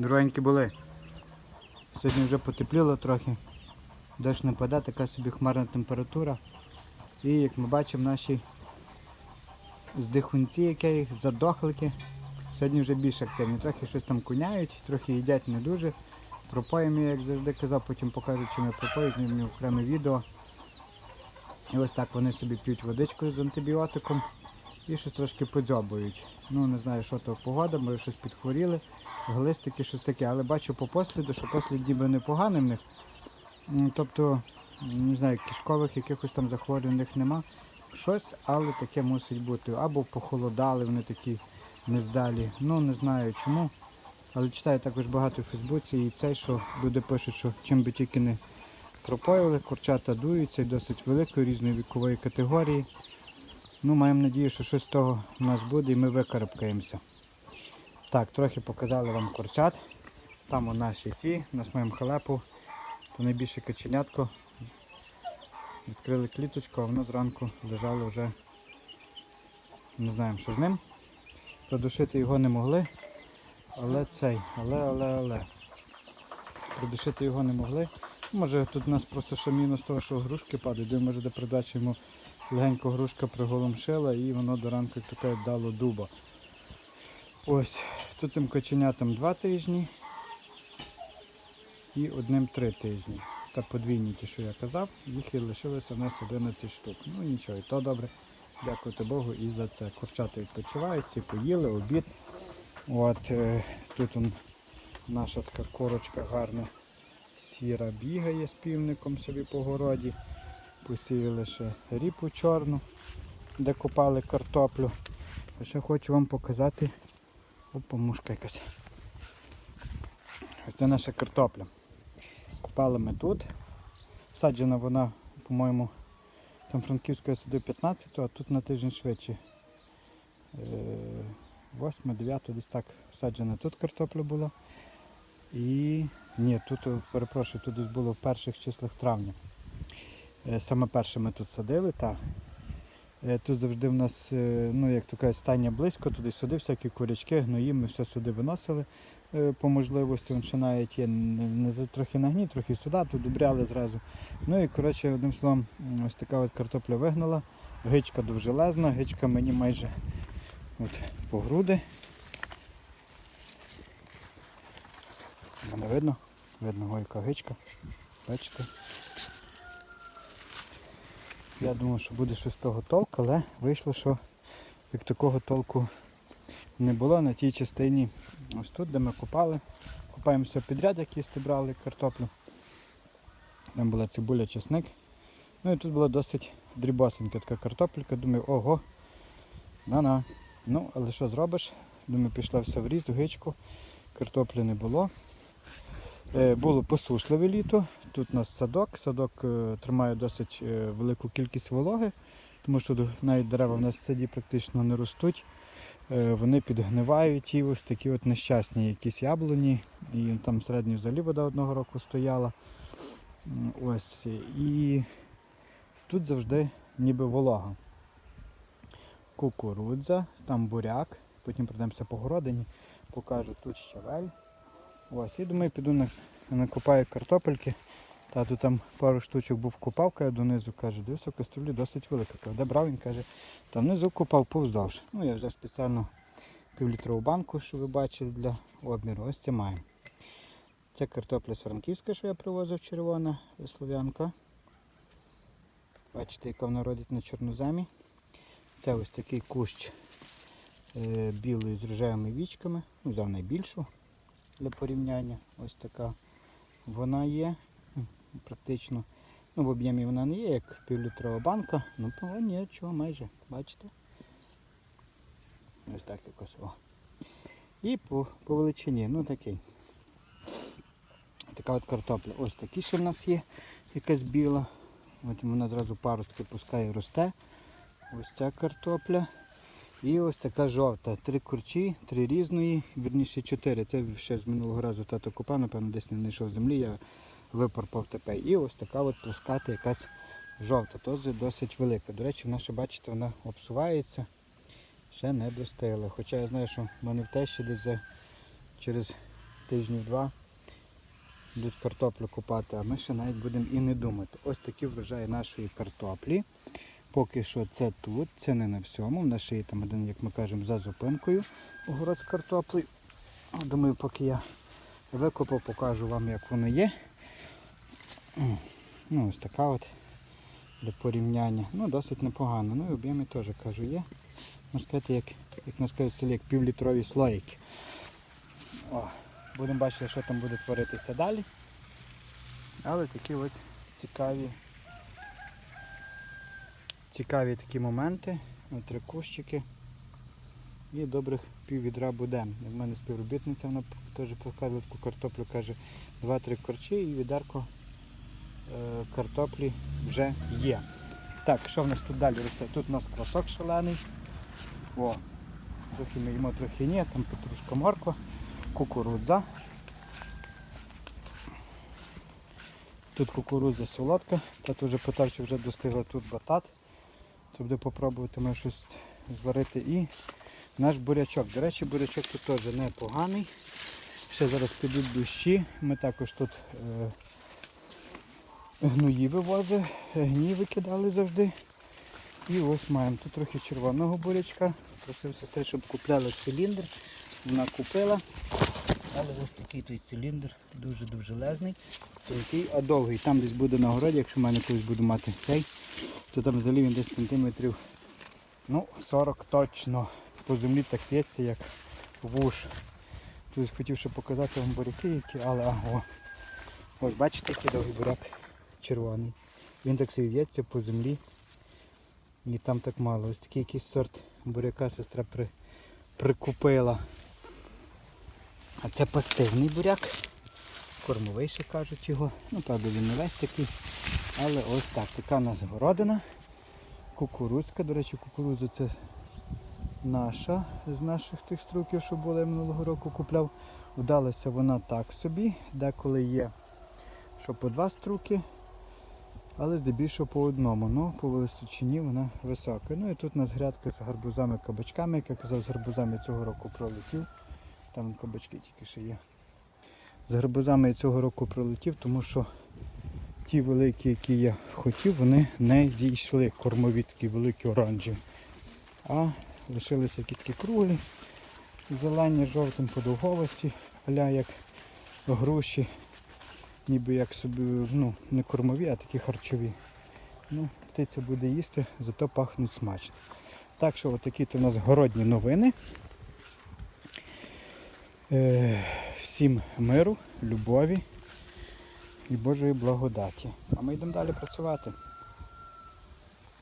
Дорогенькі були. Сьогодні вже потепліло трохи. Дощ не паде, така собі хмарна температура. І як ми бачимо, наші здихунці, які задохлики, сьогодні вже більш активні. Трохи щось там куняють, трохи їдять не дуже. Пропоїмо, як завжди казав, потім покажу, чим я пропою, знімлю окреме відео. І ось так вони собі п'ють водичку з антибіотиком і щось трошки подзьобують. Ну не знаю, що то погода, може щось підхворіли, глистики, щось таке. Але бачу по посліду, що послід ніби непоганий в них. Тобто, не знаю, кишкових якихось там захворювань в них нема. Щось, але таке мусить бути. Або похолодали, вони такі нездалі. Ну не знаю чому. Але читаю також багато в Фейсбуці і це, що люди пишуть, що чим би тільки не пропоїли, курчата дуються і досить великої різної вікової категорії. Ну, маємо надію, що щось з того у нас буде і ми викарабкаємося. Так, трохи показали вам курчат. Там у наші ті, у нас маємо халепу, то найбільше каченятко. Відкрили кліточку, а воно зранку лежало вже. Не знаємо, що з ним. Продушити його не могли. Але цей, але, але, але. Придушити його не могли. Може тут у нас просто ще мінус того, що грушки падають, де може до передачі йому легенько грушка приголомшила і воно до ранку таке дало дуба. Ось, тут тим коченятам 2 тижні і одним 3 тижні. Та подвійні ті, що я казав, їх і лишилося в нас 11 штук. Ну нічого, і то добре. Дякувати Богу і за це. Курчата відпочивають, поїли, обід. От е, тут он, наша така корочка гарна сіра бігає з півником собі по городі. Посіяли ще ріпу чорну, де копали картоплю. А ще хочу вам показати. Опа, мушка якась. Ось це наша картопля. Копали ми тут. Саджена вона, по-моєму, там франківською садив 15, а тут на тиждень швидше. 8, 9, десь так саджена тут картопля була. І ні, тут, перепрошую, тут десь було в перших числах травня. Е, Саме перше ми тут садили, так. Е, Тут завжди в нас, е, ну як то кажуть, стання близько, туди-сюди, всякі курячки, гної, ми все сюди виносили по можливості. Ще навіть є трохи на гні, трохи сюди, тут добряли зразу. Ну і коротше, одним словом, ось така от картопля вигнала. Гичка довжелезна, гичка мені майже от, по груди. Мене видно? Видно, ой, яка гичка. Бачите? Я думав, що буде щось того толку, але вийшло, що як такого толку не було на тій частині. Ось тут, де ми купали. Купаємося підряд, як їсти брали картоплю. Там була цибуля, чесник. Ну і тут була досить дрібосенька така картопелька. Думаю, ого, на-на. Ну, але що зробиш? Думаю, пішла все в різ, в гичку. Картоплі не було. Е, Було посушливе літо. Тут у нас садок. Садок е, тримає досить е, велику кількість вологи, тому що навіть дерева в нас в саді практично не ростуть. Е, Вони підгнивають і ось такі от нещасні якісь яблуні. І там середньо взагалі вода одного року стояла. Ось. І тут завжди ніби волога. Кукурудза, там буряк. Потім пройдемося по городині, покажу тут щавель. Ось, і думаю, піду на, накопаю картопельки. Тату там пару штучок був купав, каже, донизу каже, дивись, у кастрюлі досить велика. Кажу, де брав, він каже, там внизу купав повздовж. Ну, я взяв спеціально півлітрову банку, що ви бачили для обміру. Ось це маємо. Це картопля франківська, що я привозив червона слов'янка. Бачите, яка вона родить на чорноземі. Це ось такий кущ е, білий з рожевими вічками. Ну, взяв найбільшу для порівняння. Ось така вона є. Практично. Ну, в об'ємі вона не є, як півлітрова банка, ну але нічого майже, бачите? Ось так якось. О. І по, по величині, ну такий. Така от картопля. Ось такі ще в нас є, якась біла. От вона зразу паростки пускає, росте. Ось ця картопля. І ось така жовта. Три курчі, три різної, вірніше чотири. Це ще з минулого разу тато купав, напевно, десь не знайшов землі, я випарпав тепер. І ось така от плеската якась жовта, теж досить велика. До речі, вона ще, бачите, вона обсувається, ще не достигла. Хоча я знаю, що в мене в тещі десь за, через тижнів два йдуть картоплю купати, а ми ще навіть будемо і не думати. Ось такі врожаї нашої картоплі. Поки що це тут, це не на всьому. В нас ще є там один, як ми кажемо, за зупинкою огород з картоплею. Думаю, поки я викопав, покажу вам, як воно є. Ну, ось така от для порівняння. Ну, досить непогано. Ну і об'єми теж кажу є. Можна сказати, як, як нас кажуть селі, як півлітрові слоїки. Будемо бачити, що там буде творитися далі. Але такі от цікаві. Цікаві такі моменти. От три кущики. І добрих пів відра буде. У мене співробітниця, вона теж показує таку картоплю, каже, 2-3 корчі і відерко картоплі вже є. Так, що в нас тут далі росте? Тут у нас квасок шалений. О, трохи ми їмо, трохи ні, там петрушка морква, кукурудза. Тут кукурудза солодка, тато вже питав, чи вже достигла тут батат. Це буде попробувати ми щось зварити. І наш бурячок. До речі, бурячок тут теж непоганий. Ще зараз підуть дощі. Ми також тут е, гної вивозили, гній викидали завжди. І ось маємо тут трохи червоного бурячка. Просив сестри, щоб купляли циліндр. Вона купила. Але ось такий той циліндр, дуже-дуже лезний. Тонкий, а довгий. Там десь буде на городі, якщо в мене колись буду мати цей, то там взагалі він десь сантиметрів ну, 40 точно. По землі так п'ється, як вуш. Тут хотів ще показати вам буряки, які, але аго. Ось бачите, який довгий буряк червоний. Він так собі в'ється по землі. І там так мало. Ось такий якийсь сорт буряка сестра при, прикупила. А це пастивний буряк. Кормовий ще кажуть його. Ну, правда, він не весь такий. Але ось так. Така у нас городина. Кукурудзка. До речі, кукурудза це наша з наших тих струків, що були минулого року купляв. Вдалася вона так собі. Деколи є, що по два струки, але здебільшого по одному. Ну, по височині вона висока. Ну і тут у нас грядка з гарбузами кабачками, як я казав, з гарбузами цього року пролетів. Там кабачки тільки ще є. З гарбузами я цього року пролетів, тому що ті великі, які я хотів, вони не зійшли. Кормові такі великі оранжеві. А лишилися якісь круглі, зелені, жовтим подовговості, аля як груші, ніби як собі, ну, не кормові, а такі харчові. Ну, птиця буде їсти, зато пахнуть смачно. Так що отакі то у нас городні новини. Е, всім миру, любові і Божої благодаті. А ми йдемо далі працювати.